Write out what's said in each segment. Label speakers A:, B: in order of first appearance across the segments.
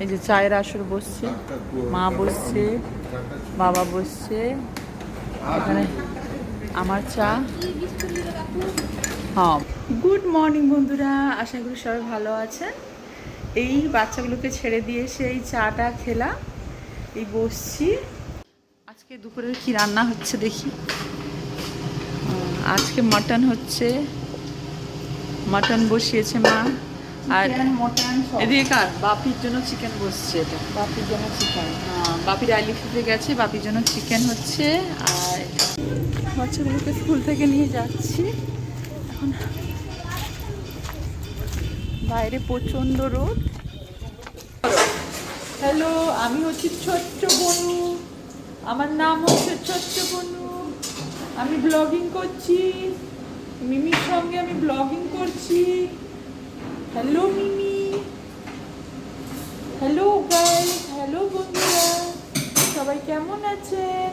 A: এই যে চায়ের আসর বসছে, মা বসছে, বাবা বসছে। এখানে আমার চা। হ্যাঁ। গুড মর্নিং বন্ধুরা। আশা করি সবাই ভালো আছেন। এই বাচ্চাগুলোকে ছেড়ে দিয়ে এসে এই চাটা খেলাম। এই বসছি। আজকে দুপুরে কি রান্না হচ্ছে দেখি। আজকে মাটন হচ্ছে। মাটন বসিয়েছে মা। আর এদিকে কার? বাপির জন্য চিকেন বসছে এটা।
B: বাপির জন্য চিকেন
A: বাপির আইলি ফিতে গেছে বাপির জন্য চিকেন হচ্ছে আর বাচ্চাগুলোকে স্কুল থেকে নিয়ে যাচ্ছি। এখন বাইরে প্রচণ্ড রোদ। হ্যালো আমি হচ্ছি ছোট্ট বনু। আমার নাম হচ্ছে ছোট্ট বনু। আমি ব্লগিং করছি। মিমির সঙ্গে আমি ব্লগিং করছি। Hello Mimi hello guys hello বন্ধুরা। সবাই কেমন আছেন?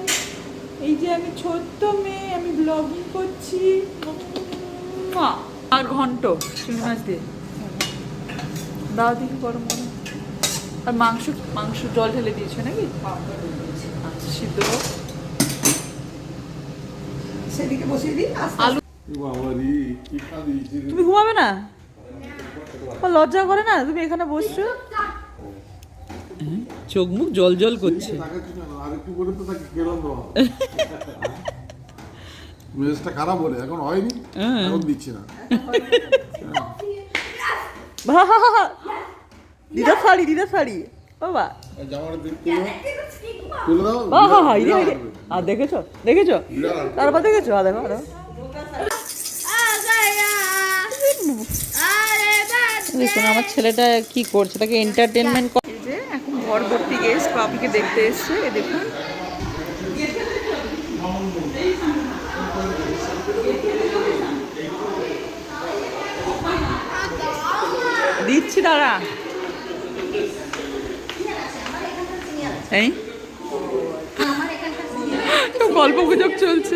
A: এই যে আমি ছোট্ট মেয়ে আমি ব্লগিং করছি। আর ঘন্ট চিংড়ি মাছ দিয়ে। দাও দেখি গরম গরম। আর মাংস মাংস জল ঢেলে দিয়েছ নাকি? আচ্ছা সিদ্ধ
B: সেদিকে বসিয়ে দিই
A: আলু? তুমি ঘুমাবে না? লজ্জা করে না? তুমি এখানে বসছো? চোখ মুখ জল জল করছে।
C: মেজাজটা খারাপ হলে এখন হয়নি
A: হ্যাঁ।
C: এখন দিচ্ছি না।
A: দিদা শাড়ি দিদা শাড়ি। বাবা। আর দেখেছ? দেখেছ? তারপর দেখেছ? আর। আর দেখো। দেখুন আমার ছেলেটা কি করছে? তাকে এন্টারটেনমেন্ট এই যে এখন ঘর ভর্তি গেস্ট বাপিকে দেখতে এসছে এ দেখুন। দিচ্ছি দাঁড়া। এই। গল্প গুজব চলছে।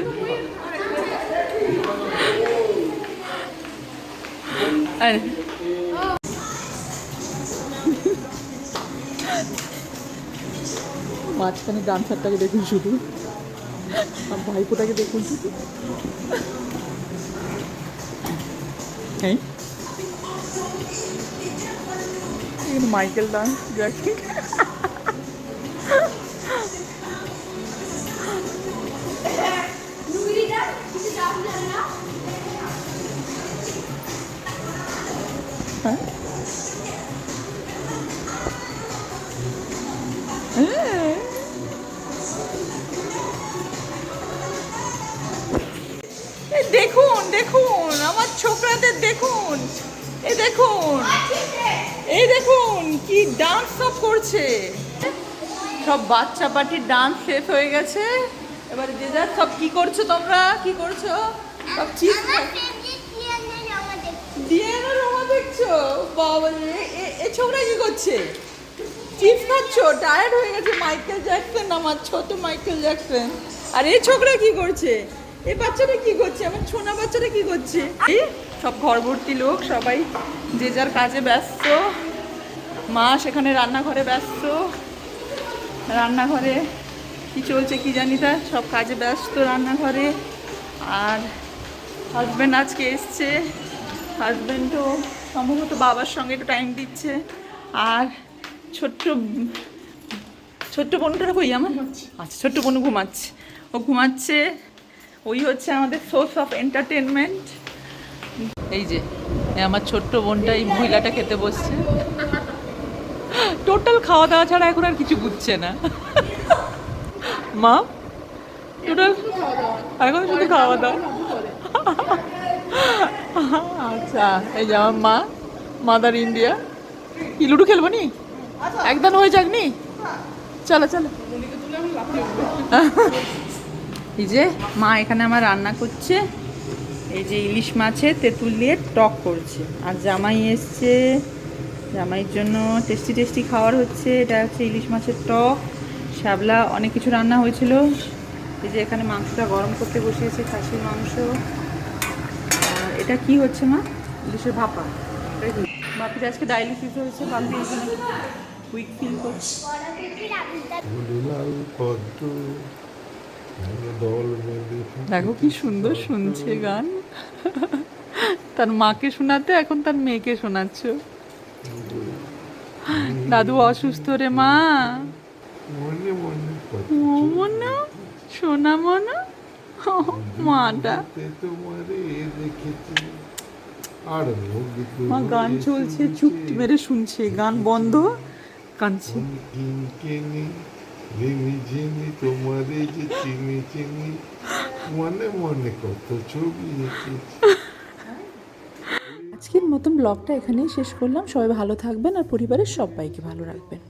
A: আরে। মাঝখানে ডান্সারটাকে দেখুন শুধু। আর ভাইপোটাকে দেখুন শুধু। এখানে মাইকেল ডান্স হ্যাঁ হ্যাঁ। দেখুন দেখুন আমার ছোকরাদের দেখুন। এই দেখুন এই দেখুন কি ডান্স সব করছে। সব বাচ্চা পার্টির ডান্স শেষ হয়ে গেছে। এবার যে যার সব কি করছ তোমরা? কি করছ? সব চিজ ডিএনএ রোমা দেখছ। বাবা এ- এ ছোকরা কি করছে? চিপস খাচ্ছো? টায়ার্ড হয়ে গেছে মাইকেল জ্যাকসন আমার ছোট মাইকেল জ্যাকসন আর এই ছোকরা কি করছে? এই বাচ্চাটা কি করছে? আমার ছোনা বাচ্চাটা কি করছে? সব ঘর ভর্তি লোক সবাই যে যার কাজে ব্যস্ত। মা সেখানে রান্নাঘরে ব্যস্ত। রান্নাঘরে কি চলছে কি জানি তা? সব কাজে ব্যস্ত রান্নাঘরে। আর হাজব্যান্ড আজকে এসছে। হাজব্যান্ডও সম্ভবত বাবার সঙ্গে একটু টাইম দিচ্ছে। আর ছোট্ট ছোট্ট বোনটা কই আমার? আচ্ছা ছোট্ট বোন ঘুমাচ্ছে। ও ঘুমাচ্ছে। ওই হচ্ছে আমাদের সোর্স অফ এন্টারটেনমেন্ট এই যে আমার ছোট্ট বোনটা এই মহিলাটা খেতে বসছে। টোটাল খাওয়া দাওয়া ছাড়া এখন আর কিছু বুঝছে না। মা টোটাল এখন শুধু খাওয়া দাওয়া আচ্ছা এই যে আমার মা মাদার ইন্ডিয়া কি, লুডু খেলব নি? একদম হয়ে যাক নি? চলো চলো। এই যে মা এখানে আমার রান্না করছে। এই যে ইলিশ মাছের তেঁতুল দিয়ে টক করছে। আর জামাই এসছে। জামাইয়ের জন্য টেস্টি টেস্টি খাওয়ার হচ্ছে। এটা হচ্ছে ইলিশ মাছের টক। শ্যাবলা অনেক কিছু রান্না হয়েছিল। এই যে এখানে মাংসটা গরম করতে বসিয়েছে খাসির মাংস। এটা কি হচ্ছে মা? ইলিশের ভাপা? বাপির আজকে ডায়ালিসিস হয়েছে। বাপি এখানে উইক ফিল করছে। দেখো কি সুন্দর শুনছে গান। তার মাকে শোনাতে এখন তার মেয়েকে শোনাচ্ছ। দাদু অসুস্থ রে মা।
C: মনে
A: সোনা মাটা। মা, গান চলছে চুপটি মেরে শুনছে। গান বন্ধ, কাঁদছে।
C: রিমি ঝিমি তোমারে যে চিনি চিনি মনে মনে কত ছবি
D: আজকের মতন ব্লগটা এখানেই শেষ করলাম। সবাই ভালো থাকবেন আর পরিবারের সবাইকে ভালো রাখবেন।